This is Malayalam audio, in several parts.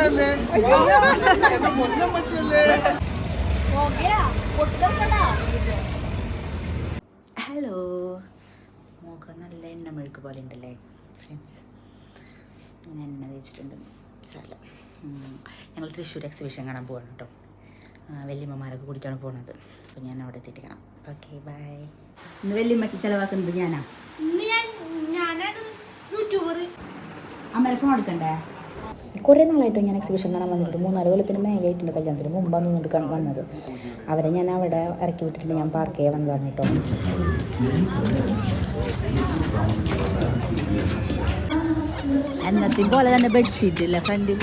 വല്യമ്മല്ലേ എന്റെ പൊന്നമ്മച്ചല്ലേ ഹലോ. മുഖം നല്ല എണ്ണ മെഴുക്ക് പോലെ ഉണ്ടല്ലേ ഫ്രണ്ട്സ് ഞാൻ എണ്ണ തേച്ചിട്ടുണ്ട്. സാല ഞങ്ങൾ തൃശ്ശൂർ എക്സിബിഷൻ കാണാൻ പോവാണ് കേട്ടോ വല്യമ്മമാരൊക്കെ കൂടിയിട്ടാണ് പോകുന്നത് അപ്പോൾ ഞാൻ അവിടെ എത്തിയിട്ട് കാണാം. ഓക്കെ ബൈ ഇന്ന് വല്യമ്മക്ക് ചിലവാക്കുന്നത് ഞാനാ? ഇന്ന് ഞാൻ ഞാനാണ് യൂട്യൂബർ അമ്മേരെ ഫോൺ എടുക്കണ്ടേ? കുറേ നാളായിട്ടും ഞാൻ എക്സിബിഷൻ കാണാൻ വന്നിട്ടുണ്ട്. മൂന്നാൽ കൊല്ലത്തിന് മേലെയായിട്ടുണ്ട് കല്യാണത്തിന്. മുമ്പാണ് നിന്നിട്ട് കാണാൻ വന്നത്. അവരെ ഞാൻ അവിടെ ഇറക്കി വിട്ടിട്ട് ഞാൻ പാർക്ക് ചെയ്യാൻ വന്നതാണ് കേട്ടോ. എന്നത്തെ പോലെ തന്നെ ബെഡ്ഷീറ്റ് ഇല്ല ഫ്രണ്ടിൽ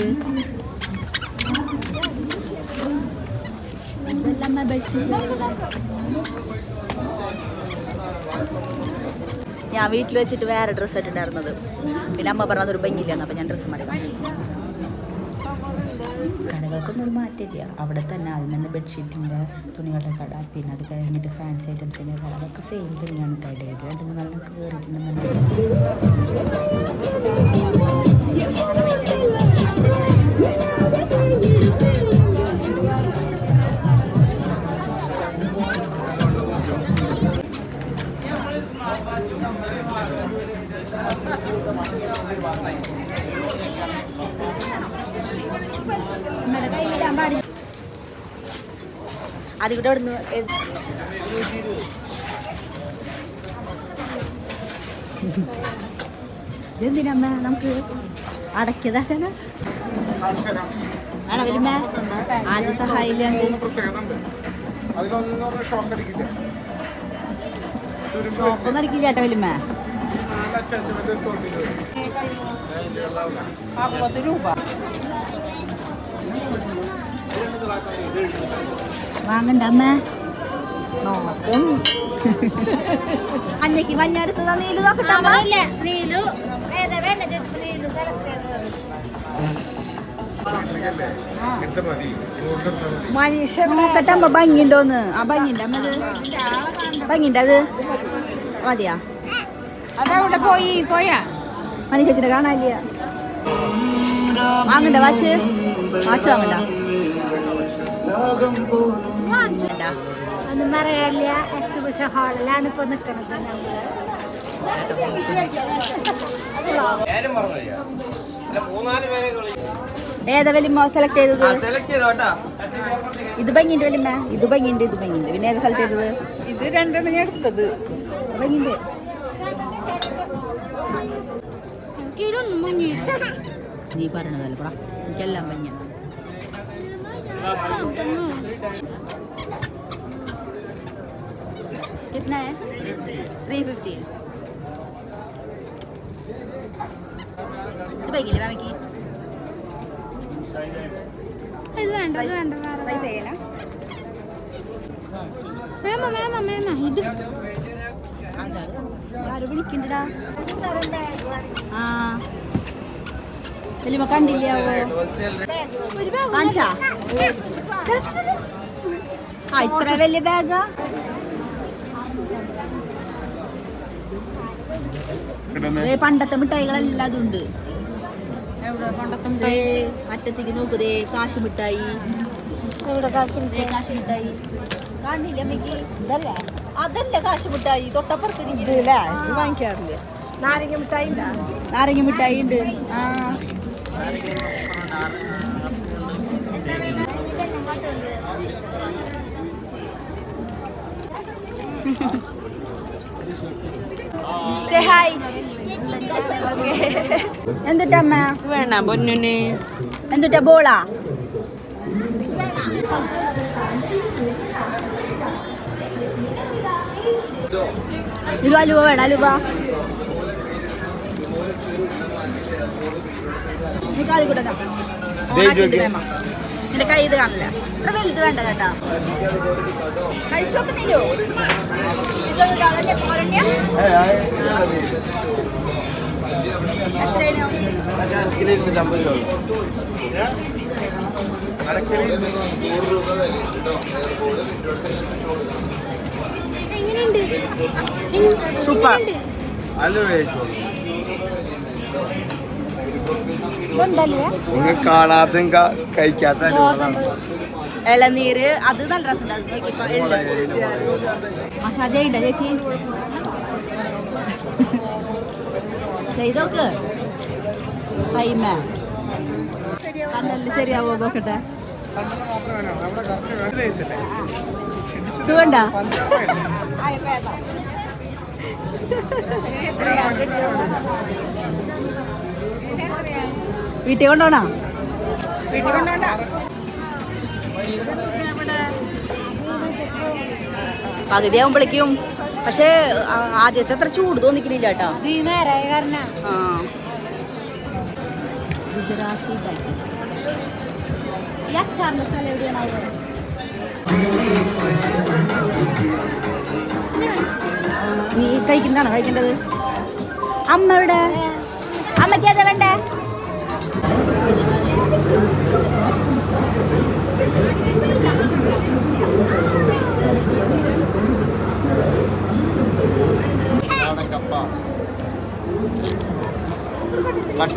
ഞാൻ വീട്ടിൽ വെച്ചിട്ട് വേറെ ഡ്രസ്സ് ഇട്ടിട്ടുണ്ടായിരുന്നത് പിന്നെ അമ്മ പറഞ്ഞത് ഒരു ഭംഗിയില്ലെന്ന് അപ്പം ഞാൻ ഡ്രസ്സ് മാറി കടകൾക്കൊന്നും ഒരു മാറ്റമില്ല. അവിടെ തന്നെ ആദ്യം തന്നെ ബെഡ്ഷീറ്റിന്റെ തുണികളുടെ കട. പിന്നെ അത് കഴിഞ്ഞിട്ട് ഫാൻസി ഐറ്റംസിന്റെ കട അതൊക്കെ സെയിം തന്നെയാണ് കേട്ടോ. ഇടയിൽ നല്ല കയറിയിട്ടുണ്ടെന്നുണ്ടെങ്കിൽ ഇതെന്തിനമ്മ നമുക്ക് അടക്കിയതാക്കണ? ആണോ വലിയ ആദ്യ സഹായില്ല. അതിലൊന്നും ഷോക്ക് അടിക്കില്ല. ഒന്നും അടിക്കില്ല ചേട്ടാ വലിയ അറുപത് രൂപ. വാങ്ങണ്ട അമ്മ? നോക്കും. മഞ്ഞക്ക് മഞ്ഞടുത്തതാ നീൽ നോക്കട്ടെ നീലു. മനുഷ്യൻ നോക്കട്ടെ അമ്മ ഭംഗിയുണ്ടോന്ന്? ആ ഭംഗിന്റെ അമ്മത് ഭംഗിന്റെ അത്. മതിയാ. അതവിടെ പോയി പോയാ. മനുഷ്യച്ചിനെ കാണാനില്ല. വാങ്ങണ്ട വാച്ച്. വാച്ച് വാങ്ങണ്ട. ഒന്നും പറയാനില്ല എക്സിബിഷൻ ഹാളിലാണ് ഇപ്പൊ നിക്കണത് നമ്മൾ. ഏതാ വലിയ സെലക്ട് ചെയ്തത്? ഇത് ഭംഗിയുണ്ട് വലിയ ഇത് ഭംഗിയുണ്ട് ഇത് ഭംഗിയുണ്ട്. പിന്നെ ഏത് സെലക്ട് ചെയ്തത്? ഇത് രണ്ടെണ്ണം ഞാൻ എടുത്തത്. ഭംഗിയുണ്ട്. നീ പറയണതല്ലേ പറ എനിക്കെല്ലാം ഭംഗിയാണ് कितना है थ्री फिफ्टी ഇത് ഭംഗിയില്ലേ മാമിക്ക് ഇത് വേണ്ട ഇത് വേണ്ട വേറെ സൈസ് ചെയ്യല മേമ മേമ മേമ ഇത് അതാ ആരും വിളിക്കണ്ടടാ ആ വലിയ കണ്ടില്ലാവോ ഒരു ബാഗ് കാണിച്ചാ ആ ഇത്ര വലിയ ബാഗാ പണ്ടത്തെ മിഠായികളെല്ലാം അതുണ്ട് അറ്റത്തേക്ക് നോക്കുതേ കാശ് മിഠായി. കാശും മിഠായി? കാണില്ല അമ്മയ്ക്ക്. ഇതല്ലേ? അതല്ല കാശ് മിഠായി? തൊട്ടപ്പുറത്ത് വാങ്ങിക്കാറില്ല? നാരങ്ങ മിഠായി ഉണ്ടാ നാരങ്ങ മിഠായി ഉണ്ട് ആ. Say hi. Okay. എന്തുട്ടാ അമ്മ? വേണ്ട പൊന്നിന് എന്തുട്ടാ ബോളാ? ഇത് അലുവ വേണം അലുവ. നീ കാതി കൂടെ. നിന്റെ കൈ ഇത് കാണില്ല. ഇത്ര വലുത് വേണ്ട കേട്ടാ. കഴിച്ചോക്കുന്നില്ലോ ഇതൊന്നും സൂപ്പർ. നിങ്ങൾ കാണാത്തും കഴിക്കാത്ത ഇളനീര് അത് നല്ല രസമുണ്ട്. അത് നോക്കിയപ്പോ എല്ലാം മസാജ ഉണ്ട് ചേച്ചി? ചെയ്തോക്ക്. കൈമ. കണ്ണൽ ശരിയാവോ നോക്കട്ടെ. സുഖണ്ട വീട്ടിൽ കൊണ്ടോണോ? വീട്ടിൽ കൊണ്ടോണ്ട പക്ഷേ ആദ്യത്തെ അത്ര ചൂട് തോന്നിക്കണില്ല കേട്ടോ. ഈ ആ. ഗുജറാത്തി ബൈക്ക് ഈ അച്ചാറിന്റെ സ്ഥലം എവിടെയാണ് നീ കഴിക്കുന്നതാണോ? കഴിക്കേണ്ടത്? അമ്മ എവിടെ? അമ്മയ്ക്ക് ഏതാ വേണ്ടേ?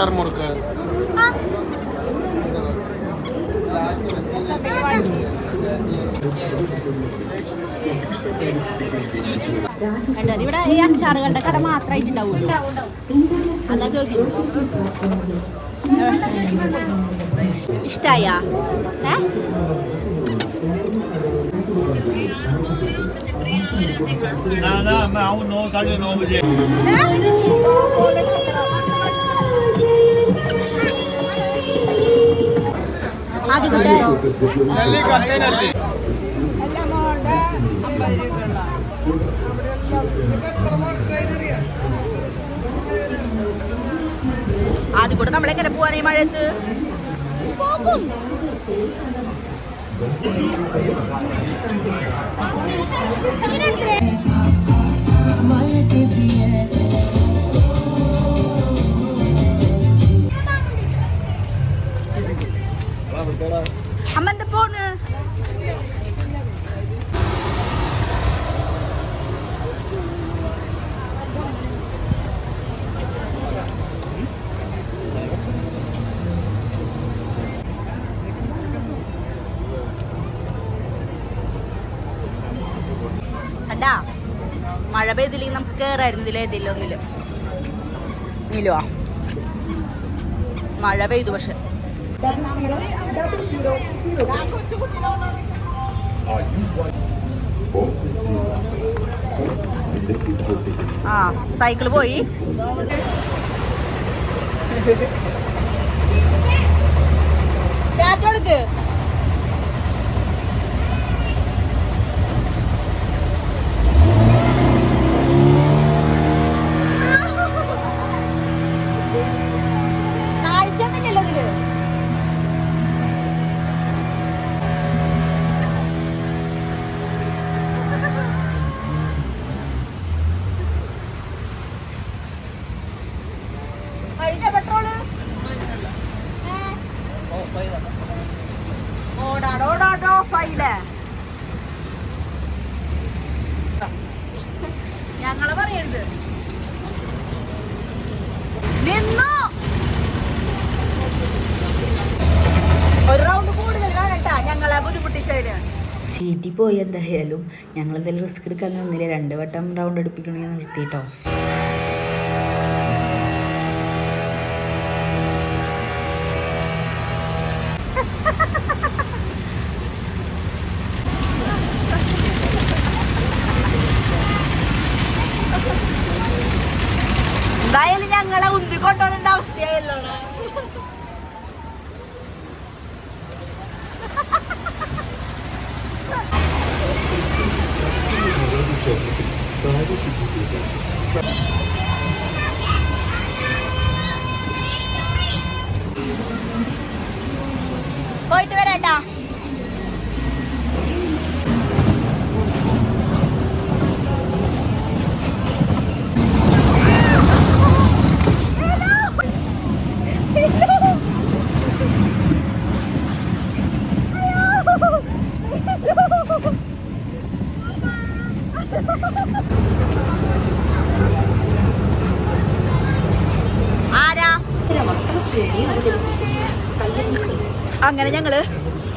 ബട്ടർ മുറുക്ക് കണ്ടത് ഇവിടെ ഈ അച്ചാറ് കണ്ട കട മാത്രമായിട്ട് ഉണ്ടാവുള്ളൂ അതാ ചോദിക്കുന്നത് ഇഷ്ടായ ഏ ना ना मैं आऊँ नौ साढ़े नौ बजे ആദ്യം കൂടെ നമ്മളെങ്ങനെ പോവാൻ ഈ മഴയത്ത്? പോകും. അമ്മ എന്താ മഴ പെയ്തില്ലെങ്കിൽ നമുക്ക് ഏതില്ല ഒന്നിൽ നീലുവാ മഴ പെയ്തു പക്ഷെ. ആ സൈക്കിൾ പോയി. ടാറ്റ കാഴ്ചയൊന്നുമില്ലല്ലോ ഇതിൽ കഴിഞ്ഞ പെട്രോൾ ഓടാടോ ഓടാടോ ഫൈലേ ഞങ്ങളെ പറയരുത് നിന്നു ഒരു റൗണ്ട് കൂടുതൽ കാണട്ടാ ഞങ്ങളെ ബുദ്ധിമുട്ടിച്ചതിന് ഷീറ്റി പോയി എന്തായാലും. ഞങ്ങൾ എന്തായാലും റിസ്ക് എടുക്കാൻ നിന്നില്ല. രണ്ട് വട്ടം റൗണ്ട് എടുപ്പിക്കണമെങ്കിൽ നിർത്തിയിട്ടോ എന്തായാലും ഞങ്ങളെ ഉന്തി അങ്ങനെ ഞങ്ങൾ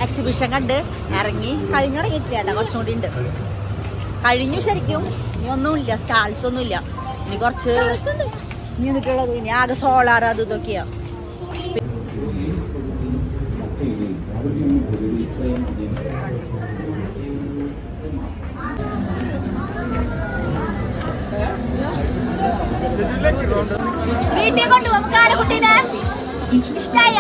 എക്സിബിഷൻ കണ്ട് ഇറങ്ങി. കഴിഞ്ഞിറങ്ങിയിട്ടില്ല കേട്ടോ കുറച്ചും കൂടി ഉണ്ട്. കഴിഞ്ഞു ശരിക്കും. ഇനി ഒന്നുമില്ല സ്റ്റാൾസ് ഒന്നുമില്ല. ഇനി കുറച്ച് ഇനി എന്നിട്ടുള്ളത് ഇനി ആകെ സോളാർ അത് ഇതൊക്കെയാ. വീട്ടിൽ ആരെ കുട്ടീനെ ഇഷ്ടായ?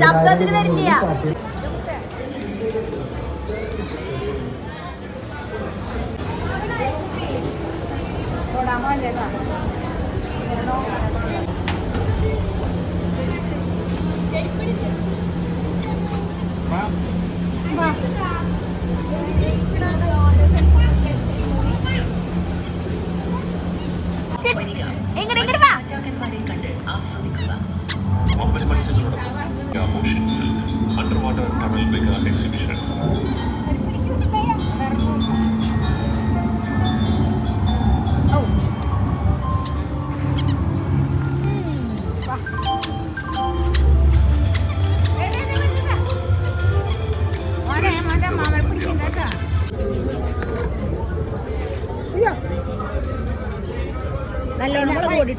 ശബ്ദത്തിൽ വരില്ല. ഇങ്ങോട്ട്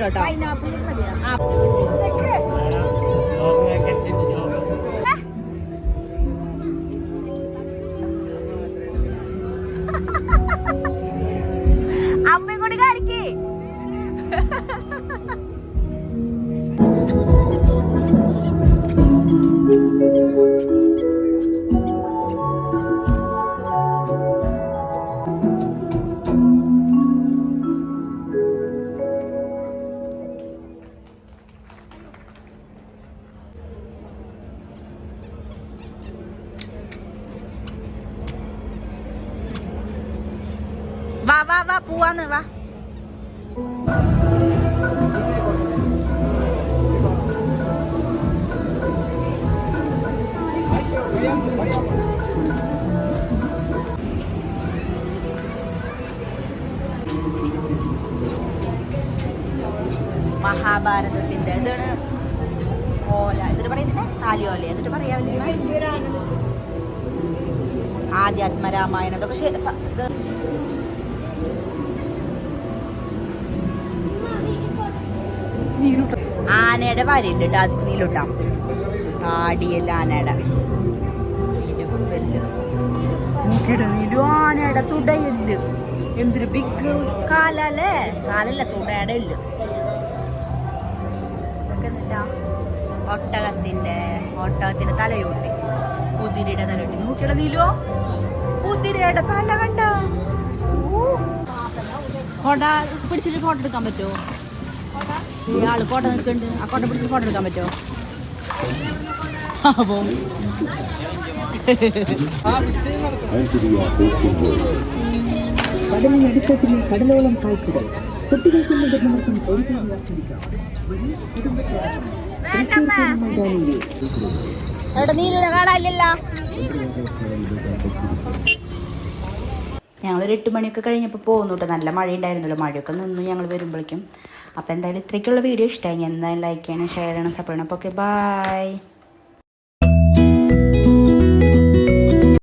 കൂട്ടിട്ടോ അമ്മയും കൂടി കാണിക്കേ വാ വാ വാ പോവാന്ന് വാ. മഹാഭാരതത്തിന്റെ ഇതാണ് ഓല. എന്നിട്ട് പറയുന്നില്ല താലിയോല എന്നിട്ട് പറയാവില്ല ആദ്യാത്മരാമായണം അതൊക്കെ ശരി- ഇത് ആനയുടെ വരയുണ്ട് കേട്ടോ അത് നീലുട്ടാം താടിയല്ല ആനയുടെ. നോക്കിയിട്ട് നീലു ആനയുടെ തുടയൽ. എന്തൊരു ബിഗ് കാലല്ലേ? കാലല്ല തുടയുടെ ഇല്ല. ഒട്ടകത്തിന്റെ ഒട്ടകത്തിന്റെ തലയോട്ടി. കുതിരയുടെ തലയോട്ടി. നോക്കിയുടെ നീലോ. കുതിരയുടെ തല കണ്ട? കൊട പിടിച്ചിട്ട് ഫോട്ടോ എടുക്കാൻ പറ്റുമോ? ഈ ആൾ കോട്ട നിൽക്കുന്നുണ്ട് ആ കോട്ട പിടിച്ച് ഫോട്ടോ എടുക്കാൻ പറ്റുമോ? അപ്പോ കടലിനടുത്തെത്തുന്ന കടലോളം കാഴ്ചകൾ കുട്ടികൾക്കും മുതിർന്നവർക്കും ഒരുപോലെ ആസ്വദിക്കാം ഞങ്ങളൊരു എട്ട് മണിയൊക്കെ കഴിഞ്ഞപ്പോൾ പോകുന്നു കേട്ടോ നല്ല മഴ ഉണ്ടായിരുന്നല്ലോ മഴയൊക്കെ നിന്ന് ഞങ്ങൾ വരുമ്പോഴേക്കും അപ്പോൾ എന്തായാലും ഇത്രയ്ക്കുള്ള വീഡിയോ ഇഷ്ടമായി. എന്തായാലും ലൈക്ക് ചെയ്യണം ഷെയർ ചെയ്യണം സപ്പോർട്ട് ചെയ്യണം. Okay bye